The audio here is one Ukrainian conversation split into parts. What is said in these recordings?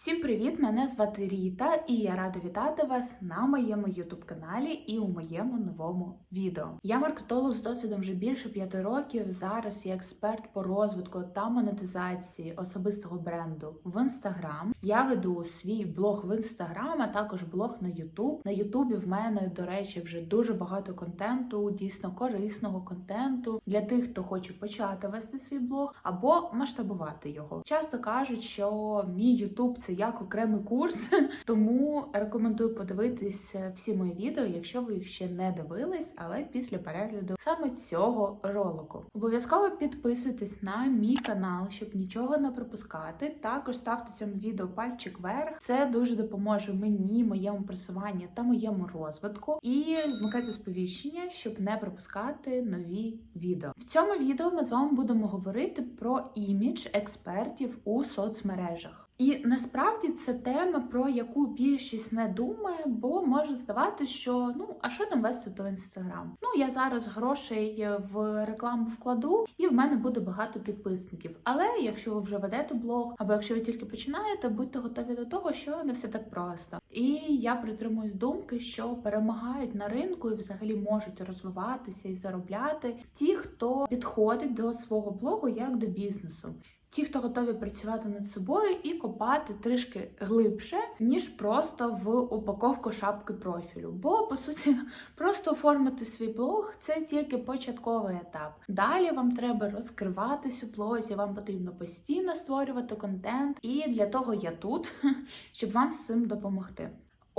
Всім привіт! Мене звати Ріта, і я рада вітати вас на моєму youtube каналі і у моєму новому відео. Я маркетолог з досвідом вже більше п'яти років. Зараз я експерт по розвитку та монетизації особистого бренду в інстаграм. Я веду свій блог в інстаграм, а також блог на Ютуб. На Ютубі в мене, до речі, вже дуже багато контенту, дійсно корисного контенту для тих, хто хоче почати вести свій блог або масштабувати його. Часто кажуть, що мій Ютуб це як окремий курс, тому рекомендую подивитись всі мої відео, якщо ви їх ще не дивились, але після перегляду саме цього ролику. Обов'язково підписуйтесь на мій канал, щоб нічого не пропускати. Також ставте цьому відео пальчик вверх. Це дуже допоможе мені, моєму просуванню та моєму розвитку. І вмикайте сповіщення, щоб не пропускати нові відео. В цьому відео ми з вами будемо говорити про імідж експертів у соцмережах. І насправді це тема, про яку більшість не думає, бо може здавати, що ну а що там вести до інстаграм? Ну я зараз грошей в рекламу вкладу, і в мене буде багато підписників. Але якщо ви вже ведете блог, або якщо ви тільки починаєте, будьте готові до того, що не все так просто. І я притримуюсь думки, що перемагають на ринку і взагалі можуть розвиватися і заробляти ті, хто підходить до свого блогу як до бізнесу. Ті, хто готові працювати над собою і копати трішки глибше, ніж просто в упаковку шапки профілю. Бо по суті, просто оформити свій блог це тільки початковий етап. Далі вам треба розкриватись у блозі, вам потрібно постійно створювати контент, і для того я тут, щоб вам з цим допомогти.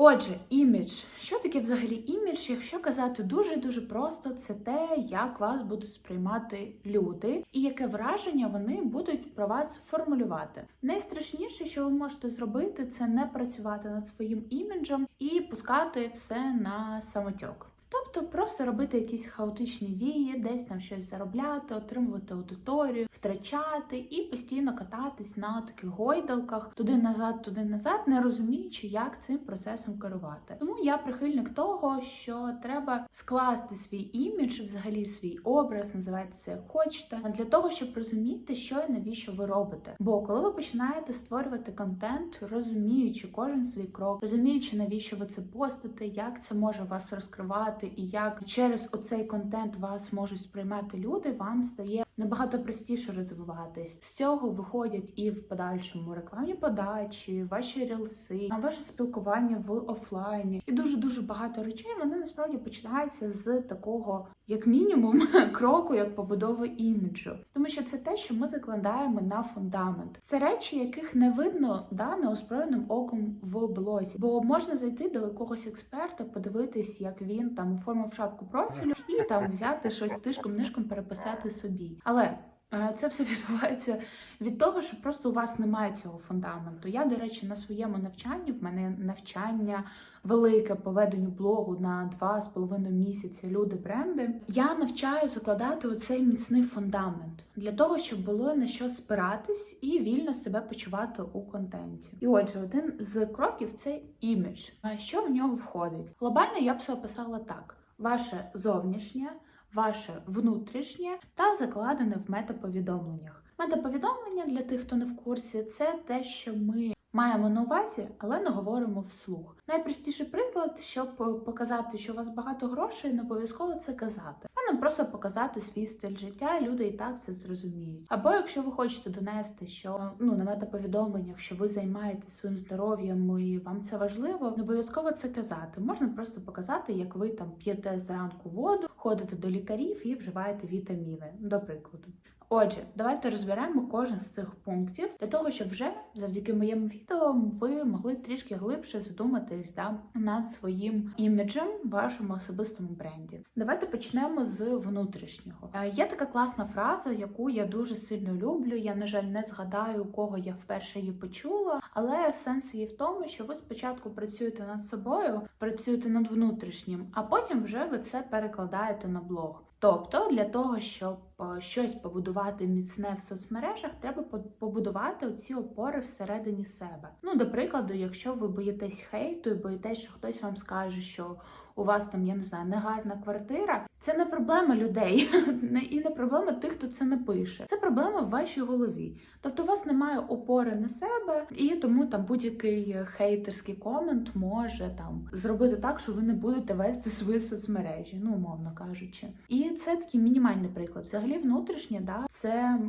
Отже, імідж. Що таке взагалі імідж? Якщо казати дуже дуже просто, це те, як вас будуть сприймати люди, і яке враження вони будуть про вас формулювати. Найстрашніше, що ви можете зробити, це не працювати над своїм іміджем і пускати все на самотьок. Тобто просто робити якісь хаотичні дії, десь там щось заробляти, отримувати аудиторію, втрачати і постійно кататись на таких гойдалках туди назад, туди назад, не розуміючи, як цим процесом керувати. Тому я прихильник того, що треба скласти свій імідж, взагалі свій образ, називайте це як хочете, для того, щоб розуміти, що і навіщо ви робите. Бо коли ви починаєте створювати контент, розуміючи кожен свій крок, розуміючи, навіщо ви це постите, як це може вас розкривати і як через оцей контент вас можуть сприймати люди, вам стає набагато простіше розвиватись. З цього виходять і в подальшому рекламні подачі, ваші рілси, ваше спілкування в офлайні, і дуже дуже багато речей. Вони насправді починаються з такого, як мінімум, кроку, як побудови іміджу, тому що це те, що ми закладаємо на фундамент. Це речі, яких не видно да неозброєним оком в блозі, бо можна зайти до якогось експерта, подивитись, як він там оформив шапку профілю, і там взяти щось тишком нишком переписати собі. Але е, це все відбувається від того, що просто у вас немає цього фундаменту. Я, до речі, на своєму навчанні в мене навчання велике по веденню блогу на два з половиною місяці люди бренди. Я навчаю закладати оцей міцний фундамент для того, щоб було на що спиратись і вільно себе почувати у контенті. І отже, один з кроків це імідж. А що в нього входить? Глобально я б це описала так: ваше зовнішнє ваше внутрішнє та закладене в метаповідомленнях. Метаповідомлення для тих, хто не в курсі, це те, що ми маємо на увазі, але не говоримо вслух. Найпростіший приклад, щоб показати, що у вас багато грошей, не обов'язково це казати. А нам просто показати свій стиль життя, люди і так це зрозуміють. Або якщо ви хочете донести, що ну на метаповідомленнях, що ви займаєтесь своїм здоров'ям і вам це важливо, не обов'язково це казати. Можна просто показати, як ви там п'єте зранку воду, ходите до лікарів і вживаєте вітаміни, до прикладу. Отже, давайте розберемо кожен з цих пунктів для того, щоб вже завдяки моєму відео ви могли трішки глибше задуматись да, над своїм іміджем в вашому особистому бренді. Давайте почнемо з внутрішнього. Е, Є така класна фраза, яку я дуже сильно люблю. Я, на жаль, не згадаю, кого я вперше її почула, але сенс її в тому, що ви спочатку працюєте над собою, працюєте над внутрішнім, а потім вже ви це перекладаєте на блог. Тобто, для того, щоб щось побудувати міцне в соцмережах, треба побудувати оці опори всередині себе. Ну, до прикладу, якщо ви боїтесь хейту і боїтесь, що хтось вам скаже, що у вас там, я не знаю, негарна квартира, це не проблема людей і не проблема тих, хто це напише. Це проблема в вашій голові. Тобто у вас немає опори на себе, і тому там будь-який хейтерський комент може там зробити так, що ви не будете вести свої соцмережі, ну умовно кажучи. І це такий мінімальний приклад. Взагалі, внутрішнє, да, це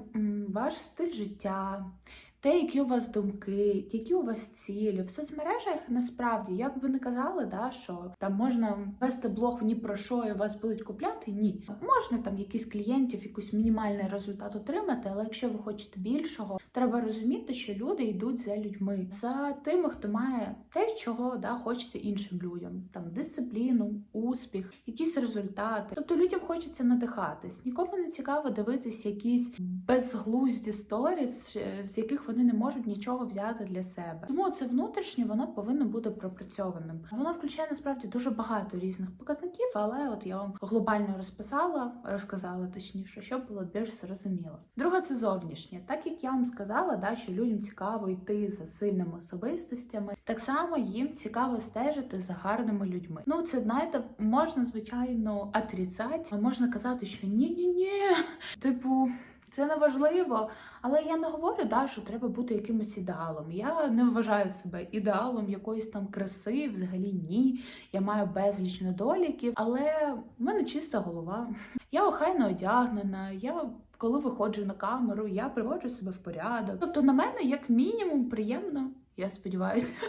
ваш стиль життя. Те, які у вас думки, які у вас цілі в соцмережах, насправді, як би не казали, да, що там можна вести блог ні про що і вас будуть купляти. Ні, можна там якісь клієнтів, якийсь мінімальний результат отримати, але якщо ви хочете більшого, треба розуміти, що люди йдуть за людьми, за тими, хто має те, чого да, хочеться іншим людям, там дисципліну, успіх, якісь результати. Тобто людям хочеться надихатись. Нікому не цікаво дивитись якісь безглузді сторіс, е, з яких вони не можуть нічого взяти для себе. Тому це внутрішнє воно повинно бути пропрацьованим. Воно включає насправді дуже багато різних показників, але от я вам глобально розписала, розказала точніше, щоб було більш зрозуміло. Друге, це зовнішнє. Так як я вам сказала, да, що людям цікаво йти за сильними особистостями, так само їм цікаво стежити за гарними людьми. Ну це знаєте, можна звичайно отрицати, а можна казати, що ні-ні-ні, типу. Це не важливо, але я не говорю, да, що треба бути якимось ідеалом. Я не вважаю себе ідеалом якоїсь там краси, взагалі ні. Я маю безліч недоліків, але в мене чиста голова. Я охайно одягнена. Я коли виходжу на камеру, я приводжу себе в порядок. Тобто на мене як мінімум приємно, я сподіваюся.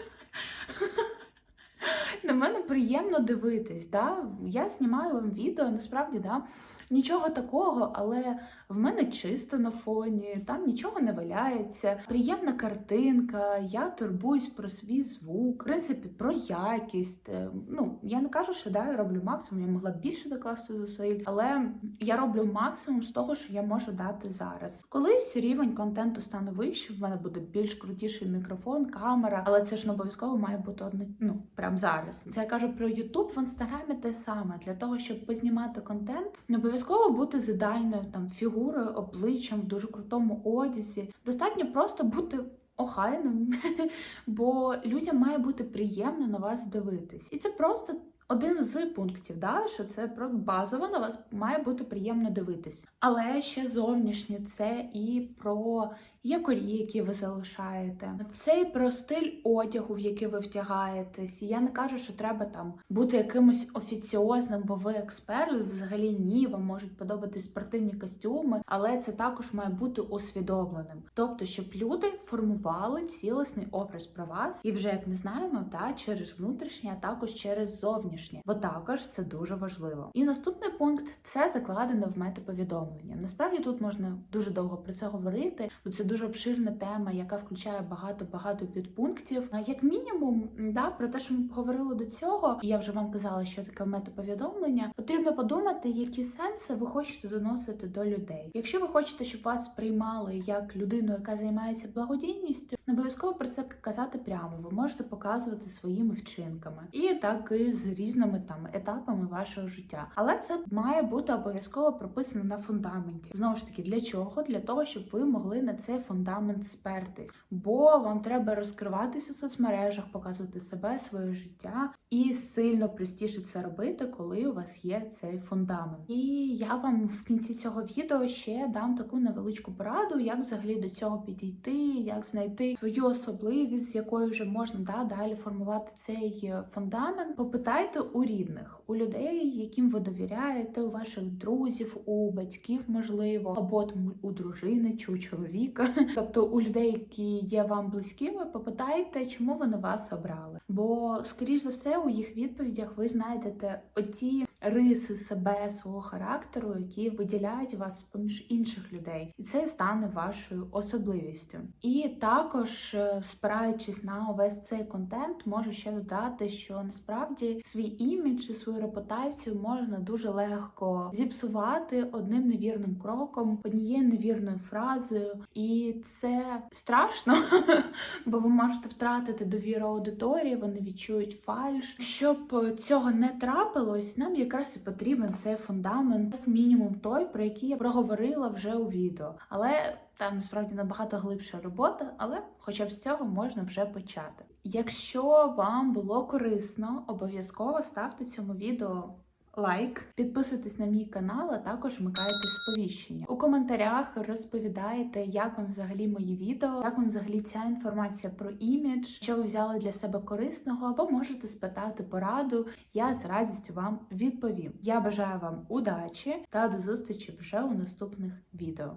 На мене приємно дивитись, да? я знімаю вам відео, насправді, да, нічого такого, але в мене чисто на фоні, там нічого не валяється, приємна картинка, я турбуюсь про свій звук, в принципі, про якість. Е, Ну, я не кажу, що да, я роблю максимум, я могла більше докласти зусиль, але я роблю максимум з того, що я можу дати зараз. Колись рівень контенту стане вищим, в мене буде більш крутіший мікрофон, камера, але це ж не обов'язково має бути одне, ну прям зараз. Це я кажу про YouTube в інстаграмі те саме для того, щоб познімати контент, не обов'язково бути з ідеальною там фігурою, обличчям в дуже крутому одязі. Достатньо просто бути. Охайним, бо людям має бути приємно на вас дивитись, і це просто один з пунктів, да, що це про базово на вас має бути приємно дивитись. Але ще зовнішнє це і про якорі, які ви залишаєте, це і про стиль одягу, в який ви втягаєтесь. Я не кажу, що треба там бути якимось офіціозним, бо ви експерт. Взагалі ні, вам можуть подобатись спортивні костюми, але це також має бути усвідомленим. Тобто, щоб люди формували цілісний образ про вас, і вже як ми знаємо, та через внутрішнє, а також через зовнішнє, бо також це дуже важливо. І наступний пункт це закладено в метаповідомлення. Насправді тут можна дуже довго про це говорити, бо це дуже обширна тема, яка включає багато багато підпунктів. Як мінімум, да, про те, що ми поговорили до цього, і я вже вам казала, що таке метаповідомлення. Потрібно подумати, які сенси ви хочете доносити до людей. Якщо ви хочете, щоб вас приймали як людину, яка займається благодійністю, не обов'язково про це казати прямо. Ви можете показувати своїми вчинками, і так і з різними там етапами вашого життя. Але це має бути обов'язково прописано на фундаменті. Знову ж таки, для чого? Для того, щоб ви могли на цей фундамент спертись. Бо вам треба розкриватись у соцмережах, показувати себе, своє життя, і сильно простіше це робити, коли у вас є цей фундамент. І я вам в кінці цього відео ще дам таку невеличку пораду, як взагалі до цього підійти, як знайти свою особливість, з якою вже можна да, далі формувати цей е, фундамент. Попитайте у рідних, у людей, яким ви довіряєте, у ваших друзів, у батьків, можливо, або у дружини чи у чоловіка, тобто у людей, які є вам близькими, попитайте, чому вони вас обрали. Бо, скоріш за все, у їх відповідях ви знайдете оті риси себе, свого характеру, які виділяють вас поміж інших людей, і це стане вашою особливістю. І також, е, спираючись на увесь цей контент, можу ще додати, що насправді свій імідж і свою репутацію можна дуже легко зіпсувати одним невірним кроком, однією невірною фразою, і це страшно, бо ви можете втратити довіру аудиторії, вони відчують фальш. Щоб цього не трапилось, нам як якраз і потрібен цей фундамент, як мінімум той, про який я проговорила вже у відео. Але там насправді набагато глибша робота, але хоча б з цього можна вже почати. Якщо вам було корисно, обов'язково ставте цьому відео лайк, підписуйтесь на мій канал, а також вмикайте сповіщення. У коментарях розповідаєте, як вам взагалі мої відео, як вам взагалі ця інформація про імідж, що ви взяли для себе корисного, або можете спитати пораду. Я з радістю вам відповім. Я бажаю вам удачі та до зустрічі вже у наступних відео.